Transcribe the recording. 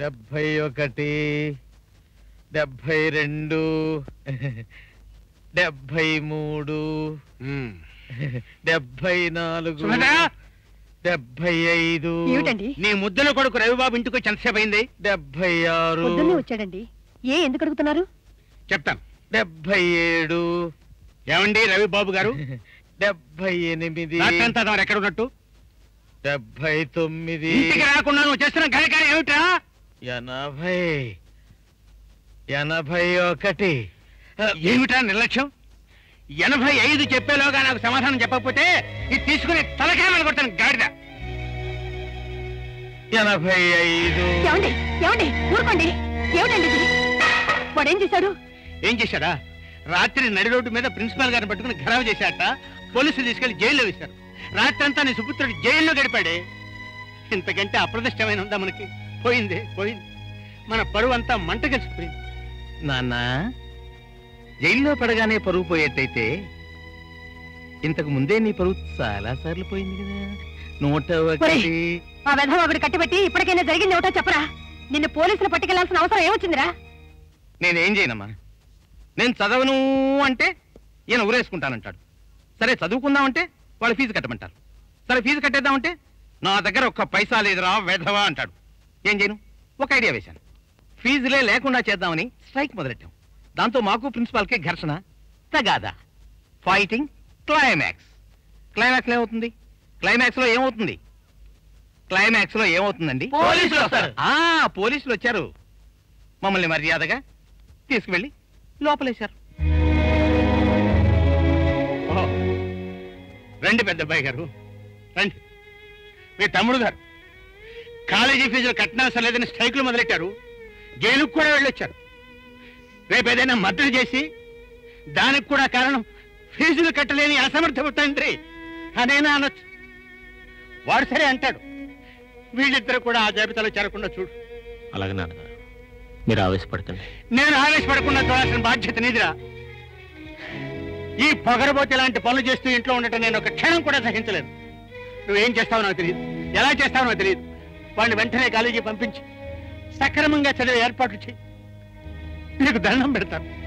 డెబ్భై ఒకటి డెబ్భై రెండు డెబ్భై మూడు డెబ్భై నాలుగు డెబ్భై ఐదు. ఏమిటండి? నీ ముద్దల కొడుకు రవిబాబు ఇంటికి వచ్చి ఎంతసేపు అయింది. డెబ్భై ఆరు. పొద్దున్నే వచ్చాడండి. ఏ ఎందుకు అడుగుతున్నారు? చెప్తాను. డెబ్భై ఏడు. ఏమండి రవిబాబు గారు? డెబ్భై ఎనిమిది. ఎక్కడ ఉన్నట్టు? డెబ్భై తొమ్మిది. ఇంటికి రాకుండా నువ్వు చేస్తున్న కార్యకారం ఏమిటా ఎనభై ఎనభై ఒకటి. ఏమిటా నిర్లక్ష్యం? ఎనభై ఐదు చెప్పేలోగా నాకు సమాధానం చెప్పకపోతే ఇది తీసుకుని తలకాయలు కొడతాను గాడిద. ఎనభై ఐదు. ఏమండి ఏమండి ఊరుకోండి. ఏమిటండి ఇది? వాడేం చేశాడు? ఏం చేశాడా? రాత్రి నడి రోడ్డు మీద ప్రిన్సిపాల్ గారిని పట్టుకుని ఖరాబు చేశాట పోలీసులు తీసుకెళ్ళి జైల్లో వేశారు. రాత్రి అంతా నీ సుపుత్రుడు జైల్లో గడిపాడే. ఇంతకంటే అప్రదిష్టమైన ఉందా మనకి? పోయింది పోయింది. మన పరువు అంతా మంట కలిసిపోయింది నాన్న జైల్లో పడగానే పరుగు పోయేట్టయితే ఇంతకు ముందే నీ పరుగు చాలా సార్లు పోయింది కదా. నూట ఒకటి. ఆ వెధవ ఒకటి కట్టిపెట్టి ఇప్పటికైనా జరిగింది ఏమిటో చెప్పరా. నిన్ను పోలీసులు పట్టుకెళ్ళాల్సిన అవసరం ఏమొచ్చిందిరా? నేనేం చేయనమ్మా? నేను చదవను అంటే ఈయన ఊరేసుకుంటానంటాడు. సరే చదువుకుందామంటే వాళ్ళు ఫీజు కట్టమంటారు. సరే ఫీజు కట్టేద్దామంటే నా దగ్గర ఒక్క పైసా లేదురా వెధవా అంటాడు. ఏం చేయను? ఒక ఐడియా వేశాను. ఫీజులే లేకుండా చేద్దామని స్ట్రైక్ మొదలెట్టాం. దాంతో మాకు ప్రిన్సిపాల్కి ఘర్షణ తగాదా. ఫైటింగ్ క్లైమాక్స్ క్లైమాక్స్ ఏమవుతుంది? క్లైమాక్స్లో ఏమవుతుంది? క్లైమాక్స్లో ఏమవుతుందండి? పోలీసులు వస్తారు. ఆ పోలీసులు వచ్చారు. మమ్మల్ని మర్యాదగా తీసుకువెళ్ళి లోపలేశారు. రండి పెద్ద అబ్బాయి గారు. రండి. మీ తమ్ముడు గారు. కాలేజీ ఫీజులు కట్టినవసరం లేదని స్ట్రైకులు మొదలెట్టారు. జైలుకు కూడా వెళ్ళొచ్చారు. రేపు ఏదైనా మద్దతు చేసి దానికి కూడా కారణం ఫీజులు కట్టలేని అసమర్థ తండ్రి అనేనా అనొచ్చు. వాడు సరే అంటాడు. వీళ్ళిద్దరు కూడా ఆ జాబితాలో చేరకుండా చూడు. అలాగే నాన్నగారు. మీరు ఆవేశపడకండి. నేను ఆవేశపడకుండా చూడాల్సిన బాధ్యత నీదిరా. ఈ పొగరబోతి లాంటి పనులు చేస్తూ ఇంట్లో ఉండటం నేను ఒక క్షణం కూడా సహించలేదు. నువ్వేం చేస్తావో నాకు తెలియదు. ఎలా చేస్తావో నాకు తెలియదు. వాడిని వెంటనే కాలేజీ పంపించి సక్రమంగా చదివే ఏర్పాట్లు చేయి. నీకు దండం పెడతాను.